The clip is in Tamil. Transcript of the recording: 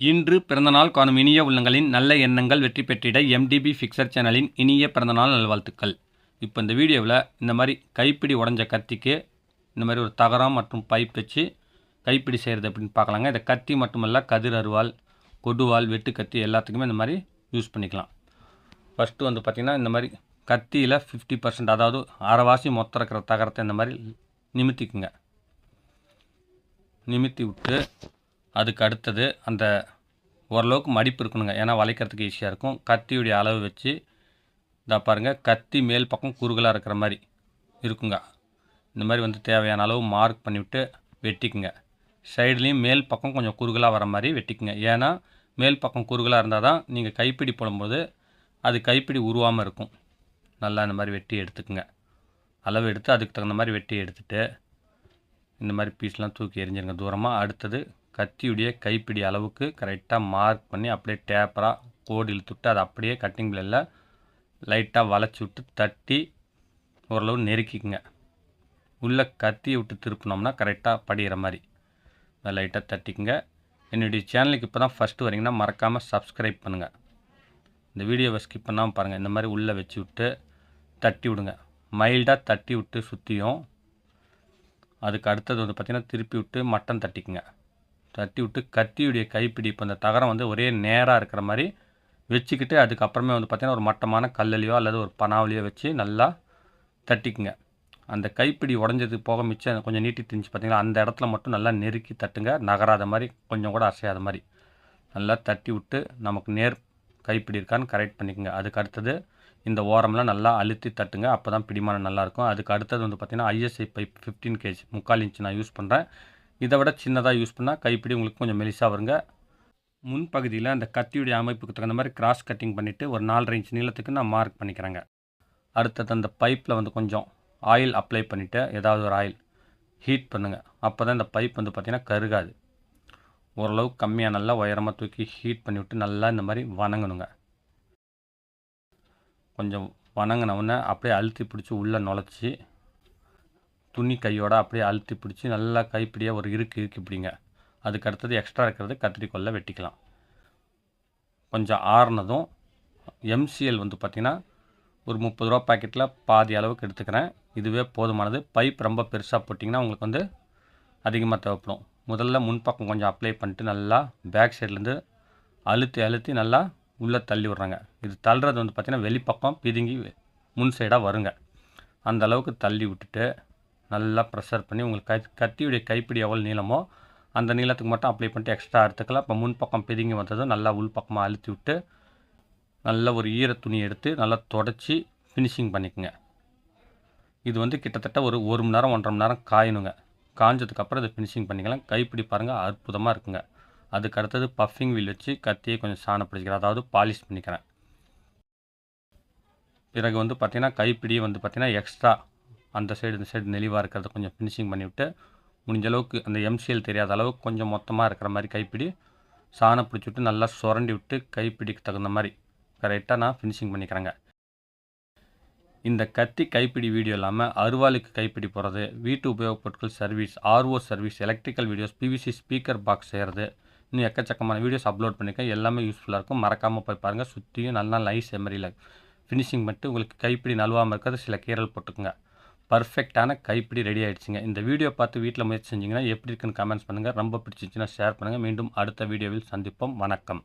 இன்று பிறந்தநாள் காணும் இனிய உள்ளங்களின் நல்ல எண்ணங்கள் வெற்றி பெற்றிட எம்டிபி ஃபிக்சர் சேனலின் இனிய பிறந்தநாள் நல்வாழ்த்துக்கள். இப்போ இந்த வீடியோவில் இந்த மாதிரி கைப்பிடி உடஞ்ச கத்திக்கு இந்த மாதிரி ஒரு தகரம் மற்றும் பைப் வச்சு கைப்பிடி செய்கிறது அப்படின்னு பார்க்கலாங்க. இதை கத்தி மட்டுமல்ல கதிர் அருவாள் கொடுவாள் வெட்டு கத்தி எல்லாத்துக்குமே இந்த மாதிரி யூஸ் பண்ணிக்கலாம். ஃபஸ்ட்டு வந்து பார்த்திங்கன்னா இந்த மாதிரி கத்தியில் ஃபிஃப்டி பர்சன்ட் அதாவது அரைவாசி மொத்தம் இருக்கிற தகரத்தை இந்த மாதிரி நிமித்திக்குங்க. நிமித்தி விட்டு அதுக்கு அடுத்தது அந்த ஓரளவுக்கு மடிப்பு இருக்கணுங்க. ஏன்னா வளைக்கிறதுக்கு ஈஸியாக இருக்கும். கத்தியுடைய அளவு வச்சு இதாக பாருங்கள் கத்தி மேல் பக்கம் குறுகலாக இருக்கிற மாதிரி இருக்குங்க. இந்த மாதிரி வந்து தேவையான அளவு மார்க் பண்ணிவிட்டு வெட்டிக்குங்க. சைட்லேயும் மேல் பக்கம் கொஞ்சம் குறுகலாக வர மாதிரி வெட்டிக்குங்க. ஏன்னா மேல் பக்கம் குறுகலாக இருந்தால் தான் நீங்கள் கைப்பிடி போடும்போது அது கைப்பிடி உருவாமல் இருக்கும். நல்லா இந்த மாதிரி வெட்டி எடுத்துக்குங்க. அளவு எடுத்து அதுக்கு தகுந்த மாதிரி வெட்டி எடுத்துகிட்டு இந்த மாதிரி பீஸ்லாம் தூக்கி எரிஞ்சிருங்க தூரமாக அடுத்தது கத்தியுடைய கைப்பிடி அளவுக்கு கரெக்டாக மார்க் பண்ணி அப்படியே டேப்பராக கோடு இழுத்துட்டு அதை அப்படியே கட்டிங் பிளேடில் லைட்டாக வளைச்சி விட்டு தட்டி ஓரளவு நெருக்கிக்குங்க. உள்ளே கத்தியை விட்டு திருப்பினோம்னா கரெக்டாக படிகிற மாதிரி. லைட்டாக தட்டிக்குங்க. என்னுடைய சேனலுக்கு இப்போ தான் ஃபஸ்ட்டு வரீங்கன்னா மறக்காமல் சப்ஸ்கிரைப் பண்ணுங்கள் இந்த வீடியோவை ஸ்கிப் பண்ணாமல் பாருங்கள் இந்த மாதிரி உள்ளே வச்சு விட்டு தட்டி விடுங்க. மைல்டாக தட்டி விட்டு சுற்றியும் அதுக்கு அடுத்தது வந்து பார்த்திங்கன்னா திருப்பி விட்டு மட்டன் தட்டிக்குங்க. தட்டி விட்டு கத்தியுடைய கைப்பிடி இப்போ இந்த தகரம் வந்து ஒரே நேராக இருக்கிற மாதிரி வச்சுக்கிட்டு அதுக்கப்புறமே வந்து பார்த்திங்கன்னா ஒரு மட்டமான கல்லலையோ அல்லது ஒரு பனாவலியோ வச்சு நல்லா தட்டிக்குங்க. அந்த கைப்பிடி உடஞ்சது போக மிச்சம் கொஞ்சம் நீட்டி திரிஞ்சு பார்த்திங்கன்னா அந்த இடத்துல மட்டும் நல்லா நெருக்கி தட்டுங்க. நகராத மாதிரி கொஞ்சம் கூட அசையாத மாதிரி. நல்லா தட்டி விட்டு நமக்கு நேர் கைப்பிடி இருக்கான்னு கரெக்ட் பண்ணிக்கோங்க. அதுக்கு அடுத்தது இந்த ஓரம்லாம் நல்லா அழுத்தி தட்டுங்க. அப்போ தான் பிடிமானம் நல்லாயிருக்கும் அதுக்கு அடுத்தது வந்து பார்த்திங்கன்னா ஐஎஸ்ஐ பைப் ஃபிஃப்டீன் கேஜ் முக்கால் இன்ச் நான் யூஸ் பண்ணுறேன் இதை விட சின்னதாக யூஸ் பண்ணால் கைப்பிடி உங்களுக்கு கொஞ்சம் மெலிசாக வருங்க. முன்பகுதியில் அந்த கத்தியுடைய அமைப்புக்கு தகுந்த மாதிரி கிராஸ் கட்டிங் பண்ணிவிட்டு ஒரு நாலரை இன்ச் நீளத்துக்கு நான் மார்க் பண்ணிக்கிறேங்க. அடுத்தது அந்த பைப்பில் வந்து கொஞ்சம் ஆயில் அப்ளை பண்ணிவிட்டு ஏதாவது ஒரு ஆயில் ஹீட் பண்ணுங்கள் அப்போ தான் இந்த பைப் வந்து பார்த்திங்கன்னா கருகாது. ஓரளவுக்கு கம்மியாக நல்லா உயரமாக தூக்கி ஹீட் பண்ணிவிட்டு நல்லா இந்த மாதிரி வணங்கணுங்க. கொஞ்சம் வணங்கினவுடனே அப்படியே அழுத்தி பிடிச்சி உள்ளே நுழைச்சி துணி கையோட அப்படியே அழுத்தி பிடிச்சி நல்லா கைப்பிடியாக ஒரு இருக்கு இருக்கு இப்படிங்க அதுக்கு அடுத்தது எக்ஸ்ட்ரா இருக்கிறது கத்திரிக்கோலில் வெட்டிக்கலாம். கொஞ்சம் ஆறுனதும் எம்சிஎல் வந்து பார்த்திங்கன்னா ஒரு முப்பது ரூபா பாக்கெட்டில் பாதி அளவுக்கு எடுத்துக்கிறேன். இதுவே போதுமானது. பைப் ரொம்ப பெருசாக போட்டிங்கன்னா உங்களுக்கு வந்து அதிகமாக தேவைப்படும். முதல்ல முன்பக்கம் கொஞ்சம் அப்ளை பண்ணிட்டு நல்லா பேக் சைட்லேருந்து அழுத்தி அழுத்தி நல்லா உள்ளே தள்ளி விட்றாங்க. இது தள்ளுறது வந்து பார்த்திங்கன்னா வெளிப்பக்கம் பிதுங்கி முன் சைடாக வருங்க. அந்த அளவுக்கு தள்ளி விட்டுட்டு நல்லா ப்ரெஷர் பண்ணி உங்களுக்கு கை கத்தியுடைய கைப்பிடி எவ்வளோ நீளமோ அந்த நீளத்துக்கு மட்டும் அப்ளை பண்ணிட்டு எக்ஸ்ட்ரா எடுத்துக்கலாம் இப்போ முன் பக்கம் பிதுங்கி வந்ததும் நல்லா உள் பக்கமாக அழுத்தி விட்டு நல்ல ஒரு ஈர துணி எடுத்து நல்லா தொடச்சி ஃபினிஷிங் பண்ணிக்கோங்க. இது வந்து கிட்டத்தட்ட ஒரு ஒரு மணி நேரம் ஒன்றரை மணி நேரம் காயணுங்க. காஞ்சதுக்கப்புறம் இதை ஃபினிஷிங் பண்ணிக்கலாம். கைப்பிடி பாருங்கள் அற்புதமாக இருக்குங்க. அதுக்கு அடுத்தது பஃபிங் வீல் வச்சு கத்தியை கொஞ்சம் சாணப்படுத்திக்கிறேன் அதாவது பாலிஷ் பண்ணிக்கிறேன். பிறகு வந்து பார்த்திங்கன்னா கைப்பிடியை வந்து பார்த்திங்கன்னா எக்ஸ்ட்ரா அந்த சைடு இந்த சைடு நெளிவாக இருக்கிறத கொஞ்சம் ஃபினிஷிங் பண்ணிவிட்டு முடிஞ்ச அளவுக்கு அந்த எம்சிஎல் தெரியாத அளவுக்கு கொஞ்சம் மொத்தமாக இருக்கிற மாதிரி கைப்பிடி சாணம் பிடிச்சி விட்டு நல்லா சுரண்டி விட்டு கைப்பிடிக்கு தகுந்த மாதிரி கரெக்டாக நான் ஃபினிஷிங் பண்ணிக்கிறேங்க. இந்த கத்தி கைப்பிடி வீடியோ இல்லாமல் அருவாளுக்கு கைப்பிடி போகிறது வீட்டு உபயோகப் பொருட்கள் service RO service electrical videos PVC speaker box செய்கிறது இன்னும் எக்கச்சக்கமான வீடியோஸ் அப்லோட் பண்ணியிருக்கேன். எல்லாமே யூஸ்ஃபுல்லாக இருக்கும். மறக்காமல் போய் பாருங்கள் சுற்றியும் நல்லா லைஸ் எமரியில் ஃபினிஷிங் பண்ணிட்டு உங்களுக்கு கைப்பிடி நழுவாமல் இருக்கிறது சில கீரல் போட்டுக்குங்க. பர்ஃபெக்டான கைப்பிடி ரெடி ஆகிடுச்சிங்க இந்த வீடியோ பார்த்து வீட்டில் முயற்சி செஞ்சிங்கன்னா எப்படி இருக்குன்னு கமெண்ட்ஸ் பண்ணுங்கள் ரொம்ப பிடிச்சிச்சின்னா ஷேர் பண்ணுங்கள் மீண்டும் அடுத்த வீடியோவில் சந்திப்போம். வணக்கம்.